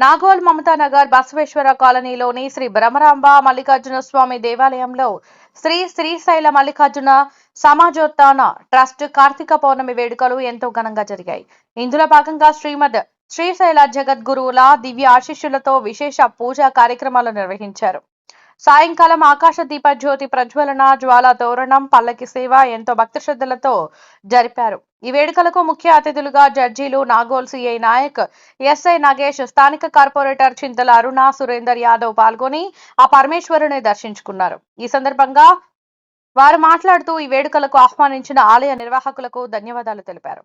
నాగోల్ మమతానగర్ బసవేశ్వర కాలనీలోని శ్రీ భ్రమరాంబ మల్లికార్జున స్వామి దేవాలయంలో శ్రీ శ్రీశైల మల్లికార్జున సమాజోత్థాన ట్రస్ట్ కార్తీక పౌర్ణమి వేడుకలు ఎంతో ఘనంగా జరిగాయి. ఇందులో భాగంగా శ్రీమద్ శ్రీశైల జగద్గురువుల దివ్య ఆశీస్సులతో విశేష పూజా కార్యక్రమాలు నిర్వహించారు. సాయంకాలం ఆకాశ దీప జ్యోతి ప్రజ్వలన జ్వాల తోరణం పల్లకి సేవ ఎంతో భక్తి శ్రద్ధలతో జరిపారు. ఈ వేడుకలకు ముఖ్య అతిథులుగా జడ్జీలు నాగోల్ సిఐ నాయక్ ఎస్ఐ నగేష్ స్థానిక కార్పొరేటర్ చింతల అరుణ సురేందర్ యాదవ్ పాల్గొని ఆ పరమేశ్వరుని దర్శించుకున్నారు. ఈ సందర్భంగా వారు మాట్లాడుతూ ఈ వేడుకలకు ఆహ్వానించిన ఆలయ నిర్వాహకులకు ధన్యవాదాలు తెలిపారు.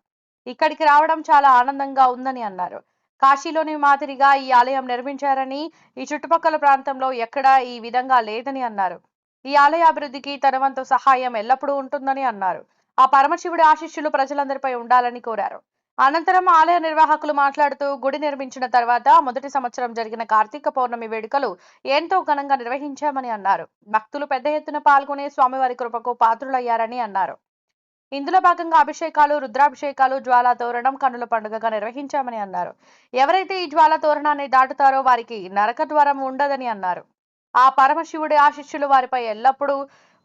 ఇక్కడికి రావడం చాలా ఆనందంగా ఉందని అన్నారు. కాశీలోని మాదిరిగా ఈ ఆలయం నిర్మించారని ఈ చుట్టుపక్కల ప్రాంతంలో ఎక్కడా ఈ విధంగా లేదని అన్నారు. ఈ ఆలయ అభివృద్ధికి తన వంతు సహాయం ఎల్లప్పుడూ ఉంటుందని అన్నారు. ఆ పరమశివుడి ఆశీస్సులు ప్రజలందరిపై ఉండాలని కోరారు. అనంతరం ఆలయ నిర్వాహకులు మాట్లాడుతూ గుడి నిర్మించిన తర్వాత మొదటి సంవత్సరం జరిగిన కార్తీక పౌర్ణమి వేడుకలు ఎంతో ఘనంగా నిర్వహించామని అన్నారు. భక్తులు పెద్ద ఎత్తున పాల్గొనే స్వామివారి కృపకు పాత్రులయ్యారని అన్నారు. ఇందులో భాగంగా అభిషేకాలు రుద్రాభిషేకాలు జ్వాలా తోరణం కన్నుల పండుగగా నిర్వహించామని అన్నారు. ఎవరైతే ఈ జ్వాల తోరణాన్ని దాటుతారో వారికి నరక ద్వారం ఉండదని అన్నారు. ఆ పరమశివుడి ఆశిష్యులు వారిపై ఎల్లప్పుడూ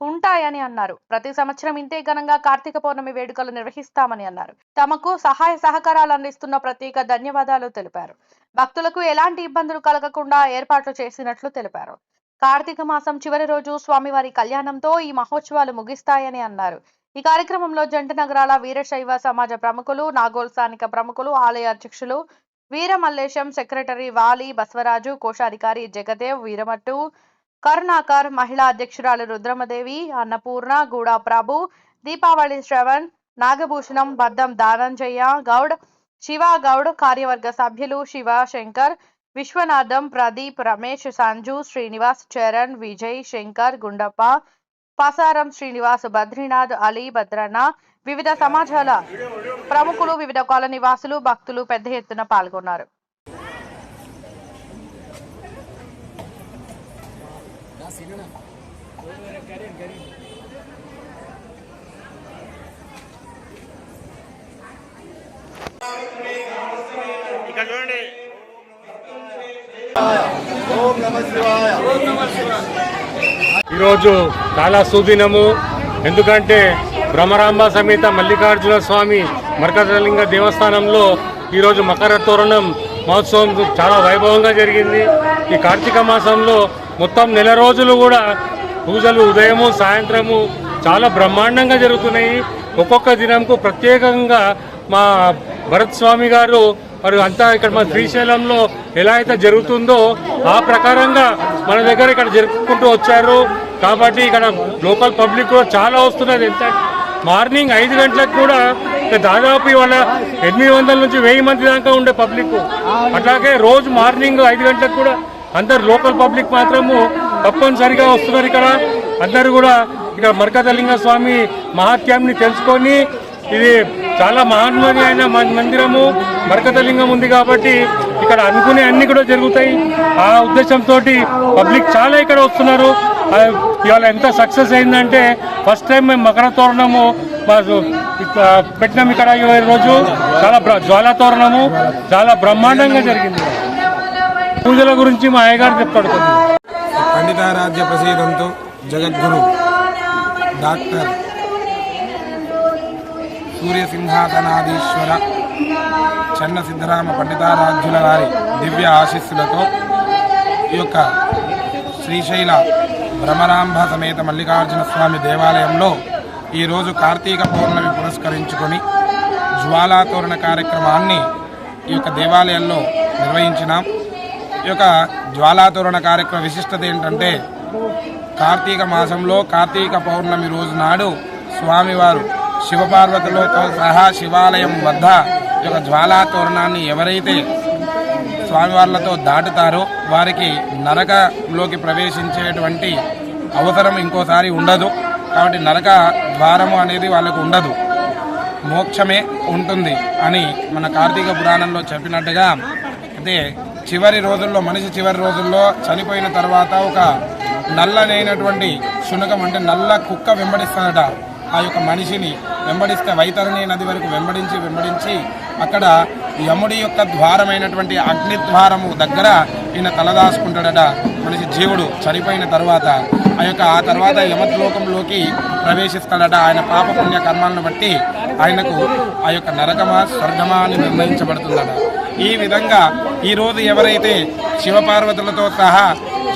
ఉంటాయని అన్నారు. ప్రతి సంవత్సరం ఇంతే ఘనంగా కార్తీక పౌర్ణమి వేడుకలు నిర్వహిస్తామని అన్నారు. తమకు సహాయ సహకారాలు అందిస్తున్న ప్రత్యేక ధన్యవాదాలు తెలిపారు. భక్తులకు ఎలాంటి ఇబ్బందులు కలగకుండా ఏర్పాట్లు చేసినట్లు తెలిపారు. కార్తీక మాసం చివరి రోజు స్వామివారి కళ్యాణంతో ఈ మహోత్సవాలు ముగిస్తాయని అన్నారు. ఈ కార్యక్రమంలో జంట నగరాల వీరశైవ సమాజ ప్రముఖులు నాగోల్ స్థానిక ప్రముఖులు ఆలయ అధ్యక్షులు వీరమల్లేశం సెక్రటరీ వాలి బసవరాజు కోశాధికారి జగదేవ్ వీరమట్టు కరుణాకర్ మహిళా అధ్యక్షురాలు రుద్రమదేవి అన్నపూర్ణ గూడా ప్రభు దీపావళి శ్రవణ్ నాగభూషణం బద్దం దానంజయ్య గౌడ్ శివ గౌడ్ కార్యవర్గ సభ్యులు శివ శంకర్ విశ్వనాథం ప్రదీప్ రమేష్ సంజు శ్రీనివాస్ చరణ్ విజయ్ శంకర్ గుండప్ప పాసారం శ్రీనివాస్ బద్రీనాథ్ అలీ భద్రన్న వివిధ సమాజాల ప్రముఖులు వివిధ కాల నివాసులు భక్తులు పెద్ద ఎత్తున పాల్గొన్నారు. ఇక్కడ చూడండి. ఈరోజు చాలా సుదినము ఎందుకంటే బ్రహ్మరాంబ సమేత మల్లికార్జున స్వామి మరకజలింగ దేవస్థానంలో ఈరోజు మకర తోరణం మహోత్సవం చాలా వైభవంగా జరిగింది. ఈ కార్తీక మాసంలో మొత్తం నెల రోజులు కూడా పూజలు ఉదయము సాయంత్రము చాలా బ్రహ్మాండంగా జరుగుతున్నాయి. ఒక్కొక్క దినంకు ప్రత్యేకంగా మా భరత్ స్వామి గారు మరి అంతా ఇక్కడ మన శ్రీశైలంలో ఎలా అయితే జరుగుతుందో ఆ ప్రకారంగా మన దగ్గర ఇక్కడ జరుపుకుంటూ వచ్చారు. కాబట్టి ఇక్కడ లోకల్ పబ్లిక్ కూడా చాలా వస్తున్నది. ఎంత మార్నింగ్ ఐదు గంటలకు కూడా దాదాపు ఇవాళ ఎనిమిది వందల నుంచి వెయ్యి మంది దాకా ఉండే పబ్లిక్. అట్లాగే రోజు మార్నింగ్ ఐదు గంటలకు కూడా అందరు లోకల్ పబ్లిక్ మాత్రము తప్పనిసరిగా వస్తున్నారు ఇక్కడ. అందరూ కూడా ఇక్కడ మరకతలింగ స్వామి మహాత్యాన్ని తెలుసుకొని ఇది చాలా మహాన్మని అయిన మందిరము మరకతలింగం ఉంది కాబట్టి ఇక్కడ అనుకునే అన్ని కూడా జరుగుతాయి. ఆ ఉద్దేశంతో పబ్లిక్ చాలా ఇక్కడ వస్తున్నారు. ఇవాళ ఎంత సక్సెస్ అయిందంటే ఫస్ట్ టైం మేము మకర తోరణము పెట్టినాం ఇక్కడ ఈరోజు రోజు. చాలా జ్వాలా తోరణము. చాలా బ్రహ్మాండంగా జరిగింది. పూజల గురించి మా అయ్యగారు చెప్తాడు పండితారాధ్య ప్రసీదంతో జగద్గురు డాక్టర్ సూర్యసింహాసనాధీశ్వర చెన్న సిద్ధరామ పండితారాధ్యుల వారి దివ్య ఆశీస్సులతో ఈ యొక్క శ్రీశైల భ్రమరాంభ సమేత మల్లికార్జున స్వామి దేవాలయంలో ఈరోజు కార్తీక పౌర్ణమి పురస్కరించుకొని జ్వాలాతోరణ కార్యక్రమాన్ని ఈ యొక్క దేవాలయంలో నిర్వహించినాం. ఈ యొక్క జ్వాలాతోరణ కార్యక్రమ విశిష్టత ఏంటంటే కార్తీక మాసంలో కార్తీక పౌర్ణమి రోజు నాడు స్వామివారు శివపార్వతులతో సహా శివాలయం వద్ద ఈ యొక్క జ్వాలాతోరణాన్ని ఎవరైతే స్వామివార్లతో దాటుతారో వారికి నరకలోకి ప్రవేశించేటువంటి అవసరం ఇంకోసారి ఉండదు. కాబట్టి నరక ద్వారము అనేది వాళ్ళకు ఉండదు. మోక్షమే ఉంటుంది అని మన కార్తీక పురాణంలో చెప్పినట్టుగా అయితే చివరి రోజుల్లో మనిషి చివరి రోజుల్లో చనిపోయిన తర్వాత ఒక నల్లనైనటువంటి శునకం అంటే నల్ల కుక్క వెంబడిస్తాడట ఆ యొక్క మనిషిని వెంబడిస్తే వైతరణి నది వరకు వెంబడించి వెంబడించి అక్కడ యముడి యొక్క ద్వారమైనటువంటి అగ్ని ద్వారము దగ్గర ఈయన తలదాచుకుంటాడట మనిషి జీవుడు చనిపోయిన తర్వాత ఆ యొక్క ఆ తర్వాత యమలోకంలోకి ప్రవేశిస్తాడట. ఆయన పాపపుణ్య కర్మాలను బట్టి ఆయనకు ఆ యొక్క నరకమా స్వర్గమా అని నిర్ణయించబడుతుందట. ఈ విధంగా ఈరోజు ఎవరైతే శివపార్వతులతో సహా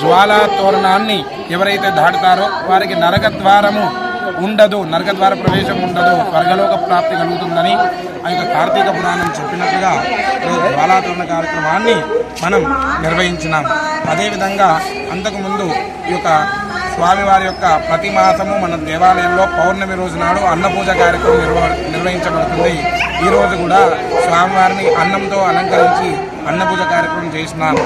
జ్వాలా తోరణాన్ని ఎవరైతే దాటుతారో వారికి నరక ద్వారము ఉండదు నరక ద్వార ప్రవేశం ఉండదు స్వర్గలోక ప్రాప్తి కలుగుతుందని ఆ యొక్క కార్తీక పురాణం చెప్పినట్టుగా ఈరోజు జ్వాలాతోరణ కార్యక్రమాన్ని మనం నిర్వహించినాం. అదేవిధంగా అంతకుముందు ఈ యొక్క స్వామివారి యొక్క ప్రతి మాసము మన దేవాలయంలో పౌర్ణమి రోజు నాడు అన్నపూజ కార్యక్రమం నిర్వ నిర్వహించబడుతుంది. ఈరోజు కూడా స్వామివారిని అన్నంతో అలంకరించి అన్నపూజ కార్యక్రమం చేసినాం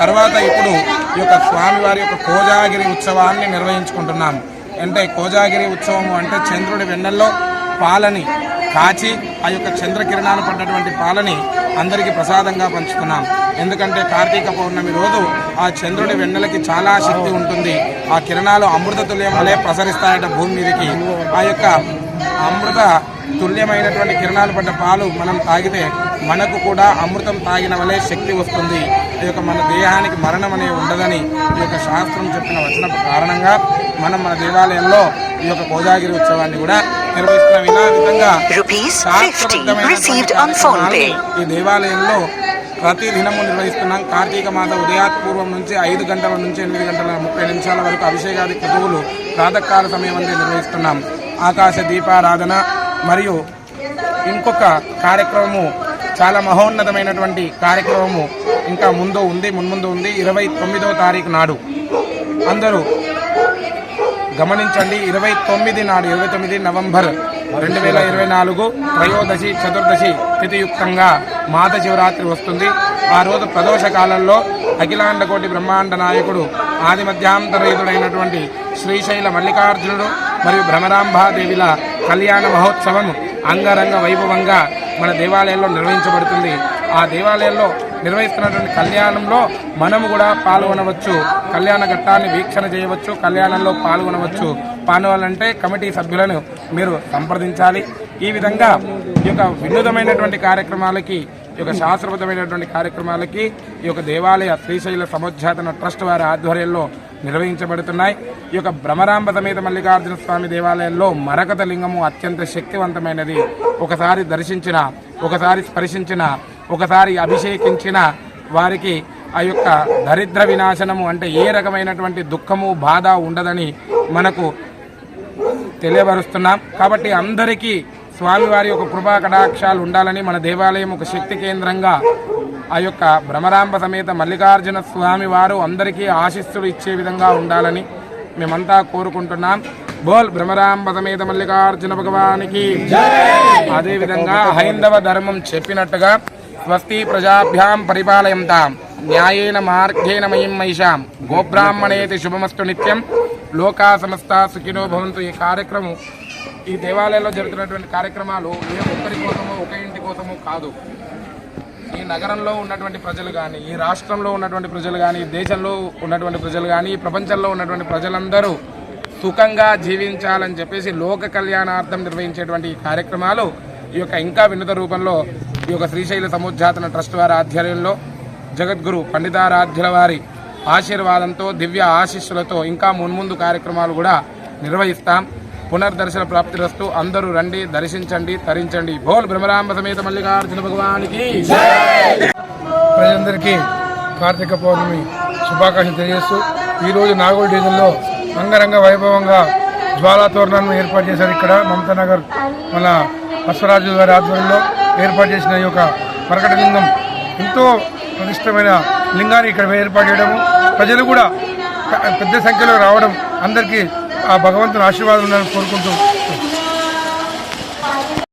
తర్వాత ఇప్పుడు ఈ యొక్క స్వామివారి యొక్క కోజాగిరి ఉత్సవాన్ని నిర్వహించుకుంటున్నాం. అంటే కోజాగిరి ఉత్సవం అంటే చంద్రుడి వెన్నెల్లో పాలని కాచి ఆ యొక్క చంద్రకిరణాలు పడ్డటువంటి పాలని అందరికీ ప్రసాదంగా పంచుతున్నాం. ఎందుకంటే కార్తీక పౌర్ణమి రోజు ఆ చంద్రుడి వెన్నెలకి చాలా శక్తి ఉంటుంది. ఆ కిరణాలు అమృత తుల్యం వలె ప్రసరిస్తాయట భూమి మీదకి. ఆ యొక్క అమృత తుల్యమైనటువంటి కిరణాలు పడ్డ పాలు మనం తాగితే మనకు కూడా అమృతం తాగిన వలె శక్తి వస్తుంది. ఈ యొక్క మన దేహానికి మరణం అనేది ఉండదని ఈ యొక్క శాస్త్రం చెప్పిన వచ్చిన కారణంగా మనం మన దేవాలయంలో ఈ యొక్క కోజాగిరి ఉత్సవాన్ని కూడా నిర్వహిస్తున్నాం ఇలా విధంగా Rupees 50 శాస్త్రోక్తమైనటువంటి received on phone pay. కార్యక్రమాలు ఈ దేవాలయంలో ప్రతి దినము నిర్వహిస్తున్నాం. కార్తీక మాస ఉదయాత్ పూర్వం నుంచి ఐదు గంటల నుంచి ఎనిమిది గంటల ముప్పై నిమిషాల వరకు అభిషేకాది క్రతువులు ప్రాతకాల సమయం అందే నిర్వహిస్తున్నాం. ఆకాశ దీపారాధన మరియు ఇంకొక కార్యక్రమము చాలా మహోన్నతమైనటువంటి కార్యక్రమము ఇంకా ముందు ఉంది మున్ముందు ఉంది ఇరవై తొమ్మిదో తారీఖు నాడు. అందరూ గమనించండి ఇరవై తొమ్మిది నాడు ఇరవై తొమ్మిది నవంబర్ రెండు వేల ఇరవై నాలుగు త్రయోదశి చతుర్దశి తిథియుక్తంగా మాత శివరాత్రి వస్తుంది. ఆ రోజు ప్రదోష కాలంలో అఖిలాండ కోటి బ్రహ్మాండ నాయకుడు ఆది మధ్యాంతరయుతుడైనటువంటి శ్రీశైల మల్లికార్జునుడు మరియు భ్రమరాంబాదేవిల కళ్యాణ మహోత్సవం అంగరంగ వైభవంగా మన దేవాలయంలో నిర్వహించబడుతుంది. ఆ దేవాలయంలో నిర్వహిస్తున్నటువంటి కళ్యాణంలో మనము కూడా పాల్గొనవచ్చు. కళ్యాణ ఘట్టాన్ని వీక్షణ చేయవచ్చు. కళ్యాణంలో పాల్గొనవచ్చు. పాల్గొనాలంటే కమిటీ సభ్యులను మీరు సంప్రదించాలి. ఈ విధంగా ఈ యొక్క వినూతమైనటువంటి కార్యక్రమాలకి ఈ యొక్క శాస్త్రబద్ధమైనటువంటి కార్యక్రమాలకి ఈ యొక్క దేవాలయ శ్రీశైల సముద్యాతన ట్రస్ట్ వారి ఆధ్వర్యంలో నిర్వహించబడుతున్నాయి. ఈ యొక్క భ్రమరాంబ సమేత మల్లికార్జున స్వామి దేవాలయంలో మరకత లింగము అత్యంత శక్తివంతమైనది. ఒకసారి దర్శించిన ఒకసారి స్పర్శించిన ఒకసారి అభిషేకించిన వారికి ఆ యొక్క దరిద్ర వినాశనము అంటే ఏ రకమైనటువంటి దుఃఖము బాధ ఉండదని మనకు తెలియపరుస్తున్నాం కాబట్టి అందరికీ స్వామివారి యొక్క కృపా కటాక్షాలు ఉండాలని మన దేవాలయం ఒక శక్తి కేంద్రంగా ఆ యొక్క భ్రమరాంబ సమేత మల్లికార్జున స్వామి వారు అందరికీ ఆశిస్సులు ఇచ్చే విధంగా ఉండాలని మేమంతా కోరుకుంటున్నాం. బోల్ భ్రమరాంబ సమేత మల్లికార్జున భగవానికి అదే విధంగా హైందవ ధర్మం చెప్పినట్టుగా స్వస్తి ప్రజాభ్యాం పరిపాలయంతాం. న్యాయేన మార్గేణ మయం మైషాం గోబ్రాహ్మణేతి శుభమస్తు నిత్యం. లోకా సమస్త సుఖినో భవంతు. ఈ కార్యక్రమం ఈ దేవాలయంలో జరుగుతున్నటువంటి కార్యక్రమాలు ఏ ఒక్కరి కోసమో ఒక ఇంటి కోసమో కాదు. ఈ నగరంలో ఉన్నటువంటి ప్రజలు కానీ ఈ రాష్ట్రంలో ఉన్నటువంటి ప్రజలు కానీ ఈ దేశంలో ఉన్నటువంటి ప్రజలు కానీ ఈ ప్రపంచంలో ఉన్నటువంటి ప్రజలందరూ సుఖంగా జీవించాలని చెప్పేసి లోక కళ్యాణార్థం నిర్వహించేటువంటి ఈ కార్యక్రమాలు ఈ యొక్క ఇంకా వినూత రూపంలో ఈ యొక్క శ్రీశైల సముజ్జాతన ట్రస్ట్ వారి ఆధ్వర్యంలో జగద్గురు పండితారాధ్యుల వారి ఆశీర్వాదంతో దివ్య ఆశీస్సులతో ఇంకా మున్ముందు కార్యక్రమాలు కూడా నిర్వహిస్తాం. పునర్దర్శన ప్రాప్తిరస్తూ అందరూ రండి దర్శించండి తరించండి. బోల్ బ్రహ్మరాంబ సమేత మల్లికార్జున భగవానికి ప్రజలందరికీ కార్తీక పౌర్ణమి శుభాకాంక్షలు తెలియజేస్తూ ఈరోజు నాగోల్ డివిజన్లో అంగరంగ వైభవంగా జ్వాలా తోరణాలను ఏర్పాటు చేశారు ఇక్కడ మమతా నగర్ మన అశ్వరాజు గారి ఆధ్వర్యంలో. ఏర్పాటు చేసిన ఈ యొక్క మరకటలింగం ఎంతో ప్రతిష్టమైన లింగాన్ని ఇక్కడ ఏర్పాటు చేయడము ప్రజలు కూడా పెద్ద సంఖ్యలో రావడం అందరికీ ఆ భగవంతుని ఆశీర్వాదం ఉండాలని కోరుకుంటూ